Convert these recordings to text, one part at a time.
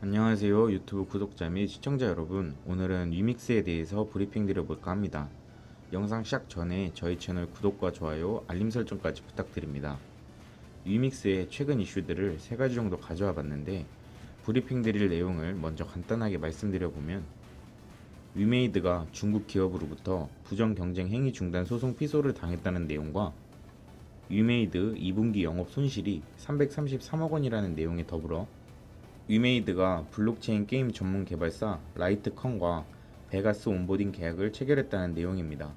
안녕하세요 유튜브 구독자 및 시청자 여러분. 오늘은 위믹스에 대해서 브리핑 드려볼까 합니다. 영상 시작 전에 저희 채널 구독과 좋아요 알림 설정까지 부탁드립니다. 위믹스의 최근 이슈들을 세 가지 정도 가져와 봤는데 브리핑 드릴 내용을 먼저 간단하게 말씀드려보면 위메이드가 중국 기업으로부터 부정 경쟁 행위 중단 소송 피소를 당했다는 내용과 위메이드 2분기 영업 손실이 333억 원이라는 내용에 더불어 위메이드가 블록체인 게임 전문 개발사 라이트컨과 베가스 온보딩 계약을 체결했다는 내용입니다.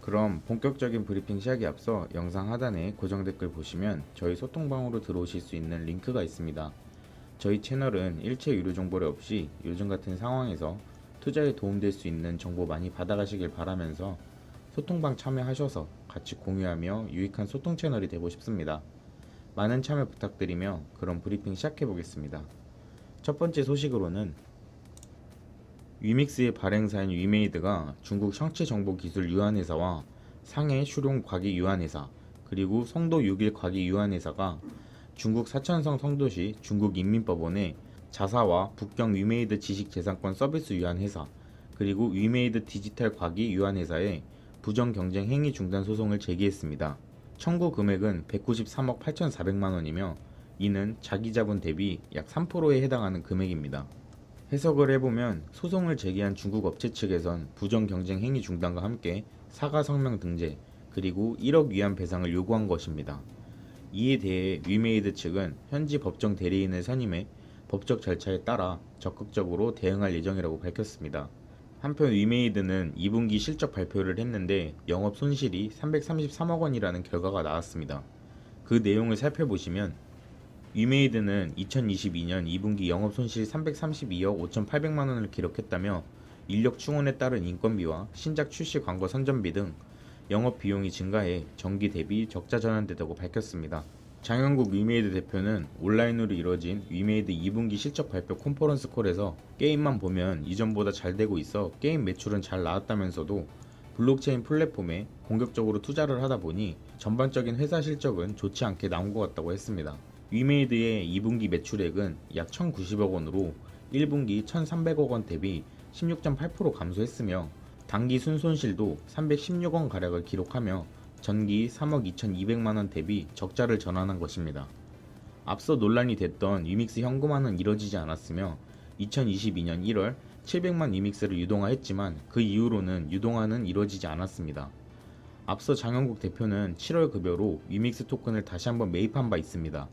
그럼 본격적인 브리핑 시작에 앞서 영상 하단에 고정 댓글 보시면 저희 소통방으로 들어오실 수 있는 링크가 있습니다. 저희 채널은 일체 유료 정보를 없이 요즘 같은 상황에서 투자에 도움될 수 있는 정보 많이 받아가시길 바라면서 소통방 참여하셔서 같이 공유하며 유익한 소통 채널이 되고 싶습니다. 많은 참여 부탁드리며 그럼 브리핑 시작해 보겠습니다. 첫 번째 소식으로는 위믹스의 발행사인 위메이드가 중국 형체정보기술 유한회사와 상해 슈룡 과기 유한회사 그리고 성도 6일 과기 유한회사가 중국 사천성 성도시 중국인민법원에 자사와 북경 위메이드 지식재산권 서비스 유한회사 그리고 위메이드 디지털 과기 유한회사에 부정 경쟁 행위 중단 소송을 제기했습니다. 청구 금액은 193억 8,400만 원이며 이는 자기 자본 대비 약 3%에 해당하는 금액입니다. 해석을 해보면 소송을 제기한 중국 업체 측에선 부정 경쟁 행위 중단과 함께 사과 성명 등재 그리고 1억 위안 배상을 요구한 것입니다. 이에 대해 위메이드 측은 현지 법정 대리인을 선임해 법적 절차에 따라 적극적으로 대응할 예정이라고 밝혔습니다. 한편 위메이드는 2분기 실적 발표를 했는데 영업 손실이 333억 원이라는 결과가 나왔습니다. 그 내용을 살펴보시면 위메이드는 2022년 2분기 영업 손실 332억 5,800만 원을 기록했다며 인력 충원에 따른 인건비와 신작 출시 광고 선전비 등 영업 비용이 증가해 전기 대비 적자 전환되다고 밝혔습니다. 장영국 위메이드 대표는 온라인으로 이뤄진 위메이드 2분기 실적 발표 컨퍼런스 콜에서 게임만 보면 이전보다 잘 되고 있어 게임 매출은 잘 나왔다면서도 블록체인 플랫폼에 공격적으로 투자를 하다 보니 전반적인 회사 실적은 좋지 않게 나온 것 같다고 했습니다. 위메이드의 2분기 매출액은 약 1,090억 원으로 1분기 1,300억 원 대비 16.8% 감소했으며 당기 순손실도 316원 가량을 기록하며 전기 3억 2,200만 원 대비 적자를 전환한 것입니다. 앞서 논란이 됐던 위믹스 현금화는 이뤄지지 않았으며 2022년 1월 700만 위믹스를 유동화했지만 그 이후로는 유동화는 이뤄지지 않았습니다. 앞서 장영국 대표는 7월 급여로 위믹스 토큰을 다시 한번 매입한 바 있습니다.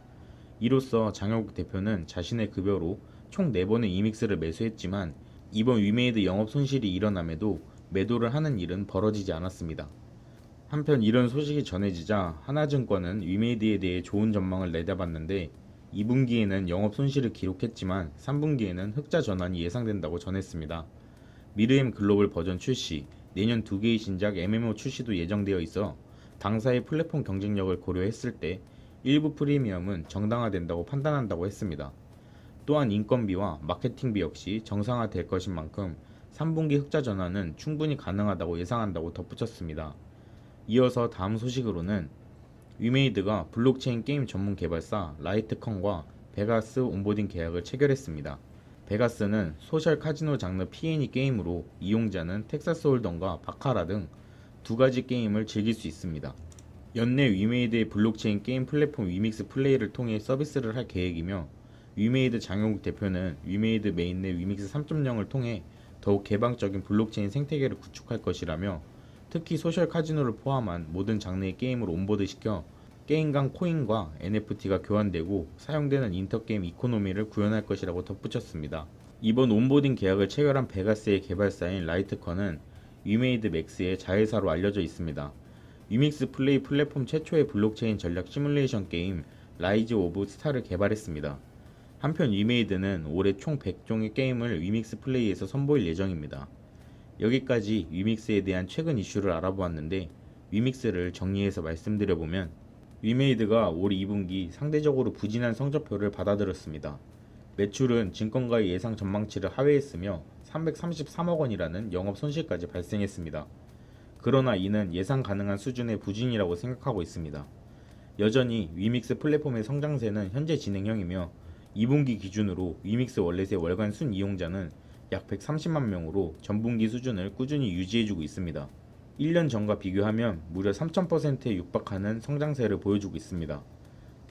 이로써 장영국 대표는 자신의 급여로 총 4번의 위믹스를 매수했지만 이번 위메이드 영업 손실이 일어남에도 매도를 하는 일은 벌어지지 않았습니다. 한편 이런 소식이 전해지자 하나증권은 위메이드에 대해 좋은 전망을 내다봤는데 2분기에는 영업 손실을 기록했지만 3분기에는 흑자 전환이 예상된다고 전했습니다. 미르엠 글로벌 버전 출시, 내년 두 개의 신작 MMO 출시도 예정되어 있어 당사의 플랫폼 경쟁력을 고려했을 때 일부 프리미엄은 정당화된다고 판단한다고 했습니다. 또한 인건비와 마케팅비 역시 정상화될 것인 만큼 3분기 흑자 전환은 충분히 가능하다고 예상한다고 덧붙였습니다. 이어서 다음 소식으로는 위메이드가 블록체인 게임 전문 개발사 라이트컨과 베가스 온보딩 계약을 체결했습니다. 베가스는 소셜 카지노 장르 P&E 게임으로 이용자는 텍사스 홀덤과 바카라 등 두 가지 게임을 즐길 수 있습니다. 연내 위메이드의 블록체인 게임 플랫폼 위믹스 플레이를 통해 서비스를 할 계획이며 위메이드 장영국 대표는 위메이드 메인넷 위믹스 3.0을 통해 더욱 개방적인 블록체인 생태계를 구축할 것이라며 특히 소셜 카지노를 포함한 모든 장르의 게임을 온보드 시켜 게임 간 코인과 NFT가 교환되고 사용되는 인터게임 이코노미를 구현할 것이라고 덧붙였습니다. 이번 온보딩 계약을 체결한 베가스의 개발사인 라이트컨은 위메이드 맥스의 자회사로 알려져 있습니다. 위믹스 플레이 플랫폼 최초의 블록체인 전략 시뮬레이션 게임 라이즈 오브 스타를 개발했습니다. 한편 위메이드는 올해 총 100종의 게임을 위믹스 플레이에서 선보일 예정입니다. 여기까지 위믹스에 대한 최근 이슈를 알아보았는데 위믹스를 정리해서 말씀드려보면 위메이드가 올 2분기 상대적으로 부진한 성적표를 받아들였습니다. 매출은 증권가의 예상 전망치를 하회했으며 333억 원이라는 영업 손실까지 발생했습니다. 그러나 이는 예상 가능한 수준의 부진이라고 생각하고 있습니다. 여전히 위믹스 플랫폼의 성장세는 현재 진행형이며 2분기 기준으로 위믹스 월렛의 월간 순 이용자는 약 130만 명으로 전분기 수준을 꾸준히 유지해주고 있습니다. 1년 전과 비교하면 무려 3,000%에 육박하는 성장세를 보여주고 있습니다.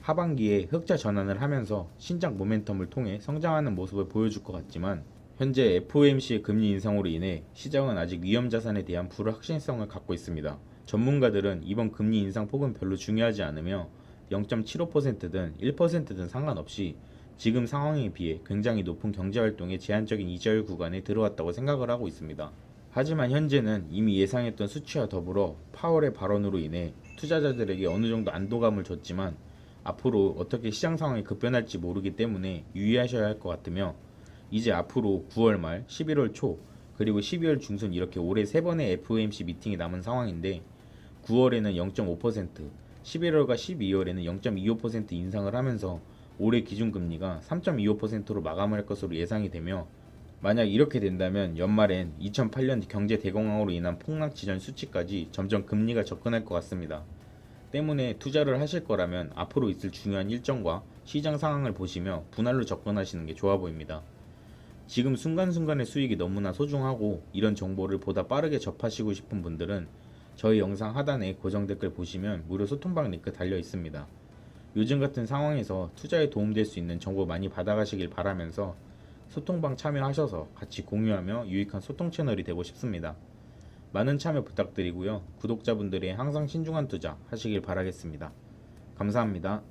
하반기에 흑자 전환을 하면서 신작 모멘텀을 통해 성장하는 모습을 보여줄 것 같지만 현재 FOMC의 금리 인상으로 인해 시장은 아직 위험 자산에 대한 불확실성을 갖고 있습니다. 전문가들은 이번 금리 인상 폭은 별로 중요하지 않으며 0.75%든 1%든 상관없이 지금 상황에 비해 굉장히 높은 경제활동의 제한적인 이자율 구간에 들어왔다고 생각을 하고 있습니다. 하지만 현재는 이미 예상했던 수치와 더불어 파월의 발언으로 인해 투자자들에게 어느 정도 안도감을 줬지만 앞으로 어떻게 시장 상황이 급변할지 모르기 때문에 유의하셔야 할 것 같으며 이제 앞으로 9월 말, 11월 초, 그리고 12월 중순 이렇게 올해 세 번의 FOMC 미팅이 남은 상황인데 9월에는 0.5%, 11월과 12월에는 0.25% 인상을 하면서 올해 기준금리가 3.25%로 마감할 것으로 예상이 되며 만약 이렇게 된다면 연말엔 2008년 경제 대공황으로 인한 폭락 지전 수치까지 점점 금리가 접근할 것 같습니다. 때문에 투자를 하실 거라면 앞으로 있을 중요한 일정과 시장 상황을 보시며 분할로 접근하시는 게 좋아 보입니다. 지금 순간순간의 수익이 너무나 소중하고 이런 정보를 보다 빠르게 접하시고 싶은 분들은 저희 영상 하단에 고정 댓글 보시면 무료 소통방 링크 달려 있습니다. 요즘 같은 상황에서 투자에 도움될 수 있는 정보 많이 받아가시길 바라면서 소통방 참여하셔서 같이 공유하며 유익한 소통 채널이 되고 싶습니다. 많은 참여 부탁드리고요. 구독자분들의 항상 신중한 투자 하시길 바라겠습니다. 감사합니다.